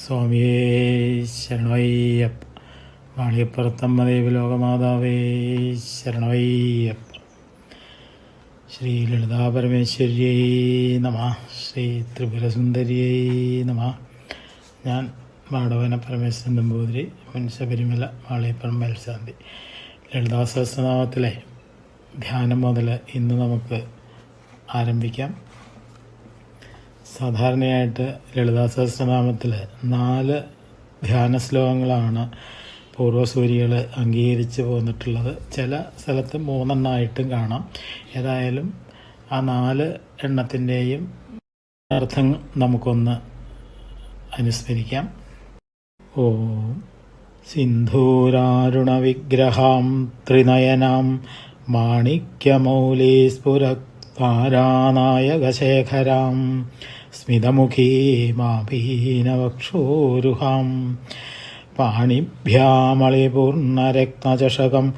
സ്വാമിയേ ശരണവയ്യപ്പ വാണിയപ്പുറത്തമ്മ ദേവി ലോകമാതാവേ ശരണവയ്യപ്പ ശ്രീ ലളിതാ പരമേശ്വര്യൈ നമ. ശ്രീ ത്രിപുരസുന്ദരിയൈ നമ. ഞാൻ മാടവന പരമേശ്വരൻ നമ്പൂതിരി മുൻ ശബരിമല വാളിയപ്പുറം മേൽശാന്തി. ലളിതാ സഹസ്രനാമത്തിലെ ധ്യാനം മുതൽ ഇന്ന് നമുക്ക് ആരംഭിക്കാം. സാധാരണയായിട്ട് ലളിതാ സഹസ്രനാമത്തിൽ നാല് ധ്യാന ശ്ലോകങ്ങളാണ് പൂർവസൂരികൾ അംഗീകരിച്ച് പോന്നിട്ടുള്ളത് ചില സ്ഥലത്ത് മൂന്നെണ്ണമായിട്ടും കാണാം. ഏതായാലും ആ നാല് എണ്ണത്തിന്റെയും അർത്ഥം നമുക്കൊന്ന് അനുസ്മരിക്കാം. ഓം സിന്ധൂരാരുണവിഗ്രഹാം ത്രിനയനാം മാണിക്യമൗലീസ്ഫുരത്താരാനായകശേഖരാം സ്മിതമുഖീമാഭീനവക്ഷോരുഹാം പാണിഭ്യാമളിപൂർണരക്തചഷകം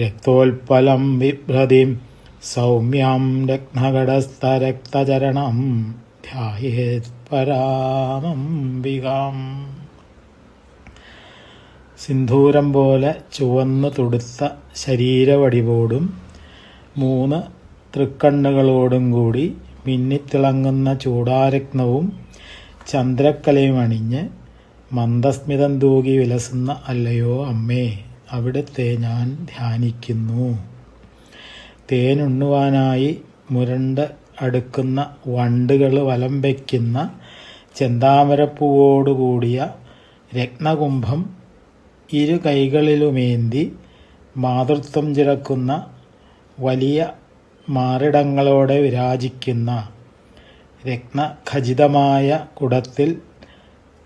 രക്തോൽപ്പലം വിഭ്രതിം സൗമ്യാം രത്നഘടസ്ഥരക്തചരണം ധ്യായേത് പരാമംബികാം സിന്ധൂരം പോലെ ചുവന്നു തുടുത്ത ശരീരവടിവോടും മൂന്ന് തൃക്കണ്ണുകളോടും കൂടി മിന്നിത്തിളങ്ങുന്ന ചൂടാരത്നവും ചന്ദ്രക്കലയും അണിഞ്ഞ് മന്ദസ്മിതം തൂകി വിലസുന്ന അല്ലയോ അമ്മേ അവിടുത്തെ ഞാൻ ധ്യാനിക്കുന്നു. തേനുണ്ണുവാനായി മുരണ്ട് അടുക്കുന്ന വണ്ടുകൾ വലം വയ്ക്കുന്ന ചെന്താമരപ്പൂവോടുകൂടിയ രത്നകുംഭം ഇരു കൈകളിലുമേന്തി മാതൃത്വം ചിറക്കുന്ന വലിയ മാറിടങ്ങളോടെ വിരാജിക്കുന്ന രത്നഖചിതമായ കുടത്തിൽ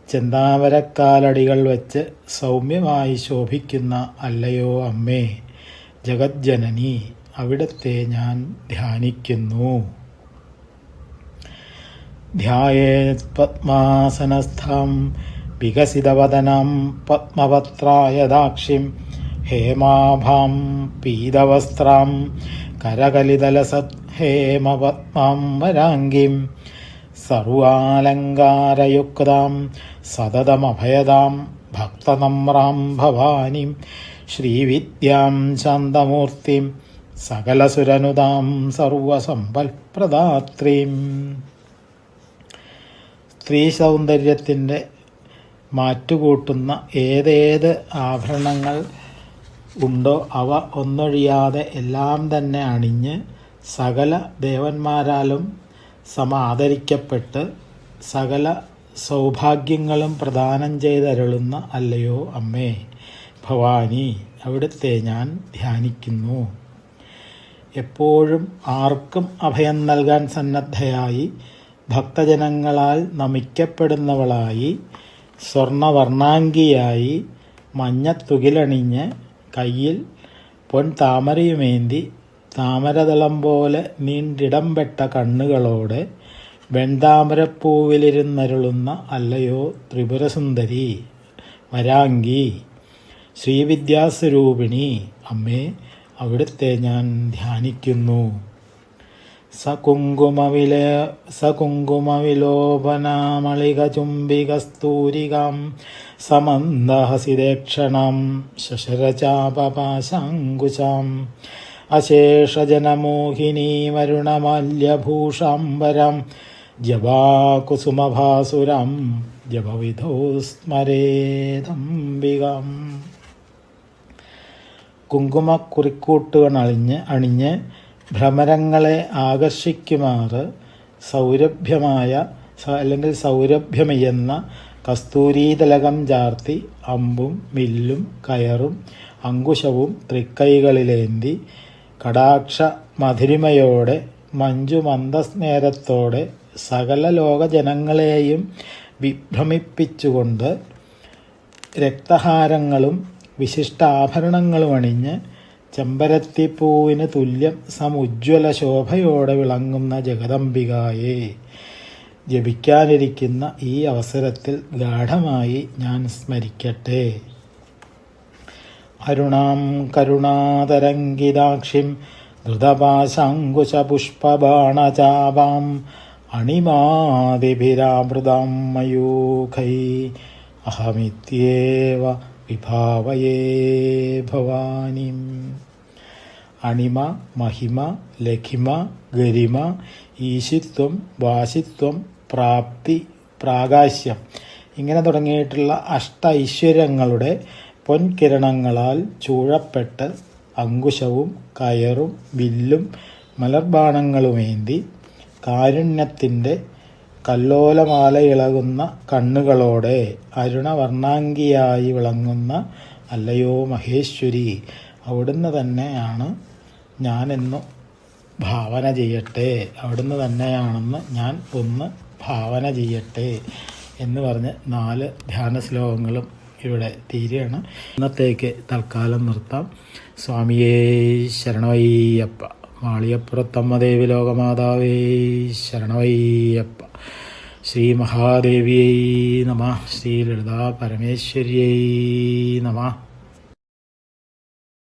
ചെന്താമരക്കാലടികൾ വച്ച് സൗമ്യമായി ശോഭിക്കുന്ന അല്ലയോ അമ്മേ ജഗജ്ജനനി അവിടത്തെ ഞാൻ ധ്യാനിക്കുന്നു. ധ്യായേത് പത്മാസനസ്ഥം വികസിതവദനം പത്മപത്രായദാക്ഷിം ഹേമാഭാം പീതവസ്ത്രാം കരകലിതലസത് ഹേമപത്മാം വരാംഗിം സർവാലങ്കാരയുക്താം സതതമഭയതാം ഭക്തനമ്രാം ഭവാനിം. ശ്രീവിദ്യാം ശാന്തമൂർത്തിം സകലസുരനുതാം സർവസമ്പൽപ്രദാത്രീം. സ്ത്രീ സൗന്ദര്യത്തിന്റെ മാറ്റുകൂട്ടുന്ന ഏതേത് ആഭരണങ്ങൾ ഉണ്ടോ? അവ ഒന്നൊഴിയാതെ എല്ലാം തന്നെ അണിഞ്ഞ് സകല ദേവന്മാരാലും സമാദരിക്കപ്പെട്ട് സകല സൗഭാഗ്യങ്ങളും പ്രദാനം ചെയ്തരുളുന്ന അല്ലയോ അമ്മേ. ഭവാനി അവിടുത്തെ ഞാൻ ധ്യാനിക്കുന്നു. എപ്പോഴും ആർക്കും അഭയം നൽകാൻ സന്നദ്ധയായി ഭക്തജനങ്ങളാൽ നമിക്കപ്പെടുന്നവളായി സ്വർണവർണാംഗിയായി മഞ്ഞത്തുകിലണിഞ്ഞ് കയ്യിൽ പൊൻ താമരയുമേന്തി താമരതളം പോലെ നീണ്ടിടംപെട്ട കണ്ണുകളോടെ വെൺതാമരപ്പൂവിലിരുന്നരുളുന്ന അല്ലയോ ത്രിപുരസുന്ദരി വരാങ്കി ശ്രീവിദ്യാസ്വരൂപിണി അമ്മേ അവിടുത്തെ ഞാൻ ധ്യാനിക്കുന്നു. സകുങ്കുമവില സകുങ്കുമവിലോപനാമളികചുംബികസ്തൂരികാം സമന്ദഹസിദേക്ഷണം അശേഷജനമോഹിനി വരുണമല്യഭൂഷാംബരം ജപാകുസുമഭാസുരം ജപവിധോ സ്മരേതംബികം കുങ്കുമക്കുറിക്കൂട്ടുകൾ അണിഞ്ഞ് അണിഞ്ഞ് ഭ്രമരങ്ങളെ ആകർഷിക്കുമാറ് സൗരഭ്യമായ അല്ലെങ്കിൽ സൗരഭ്യമെയ്യുന്ന കസ്തൂരീതലകം ചാർത്തി അമ്പും മില്ലും കയറും അങ്കുശവും തൃക്കൈകളിലേന്തി കടാക്ഷ മധുരിമയോടെ മഞ്ജു മന്ദസ്നേരത്തോടെ സകല ലോകജനങ്ങളെയും വിഭ്രമിപ്പിച്ചുകൊണ്ട് രക്തഹാരങ്ങളും വിശിഷ്ടാഭരണങ്ങളും അണിഞ്ഞ് ചെമ്പരത്തിപ്പൂവിന് തുല്യം സമുജ്വല ശോഭയോടെ വിളങ്ങുന്ന ജഗദംബികായെ. ജപിക്കാനിരിക്കുന്ന ഈ അവസരത്തിൽ ഗാഠമായി ഞാൻ സ്മരിക്കട്ടെ. അരുണാം കരുണാതരംഗിതാക്ഷിം ധൃതപാശാങ്കുശപുഷ്പബാണചാപാം അണിമാതിഭിരാമൃതാം മയൂഖൈ അഹമിത്യേവ വിഭാവയേ ഭവാനിം. അണിമ മഹിമ ലഖിമ ഗരിമ ഈശിത്വം വാശിത്വം പ്രാപ്തി പ്രാകാശ്യം. ഇങ്ങനെ തുടങ്ങിയിട്ടുള്ള അഷ്ട ഐശ്വര്യങ്ങളുടെ പൊൻകിരണങ്ങളാൽ ചൂഴപ്പെട്ട് അങ്കുശവും കയറും വില്ലും മലർബാണങ്ങളുമേന്തി കാരുണ്യത്തിന്റെ കല്ലോലമാല ഇളകുന്ന കണ്ണുകളോടെ അരുണവർണാംഗിയായി വിളങ്ങുന്ന അല്ലയോ മഹേശ്വരി അവിടുന്ന് തന്നെയാണ് ഞാനെന്നു ഭാവന ചെയ്യട്ടെ. അവിടുന്ന് തന്നെയാണെന്ന് ഞാൻ ഒന്ന് ഭാവന ചെയ്യട്ടെ എന്ന് പറഞ്ഞ് നാല് ധ്യാന ശ്ലോകങ്ങളും ഇവിടെ തീരുകയാണ്. ഇന്നത്തേക്ക് തൽക്കാലം നിർത്താം. സ്വാമിയേ ശരണവയ്യപ്പ. മാളിയപ്പുറത്തമ്മ ദേവി ലോകമാതാവേ ശരണവയ്യപ്പ. ശ്രീ മഹാദേവിയൈ നമ. ശ്രീ ലളിതാ പരമേശ്വരിയൈ നമ.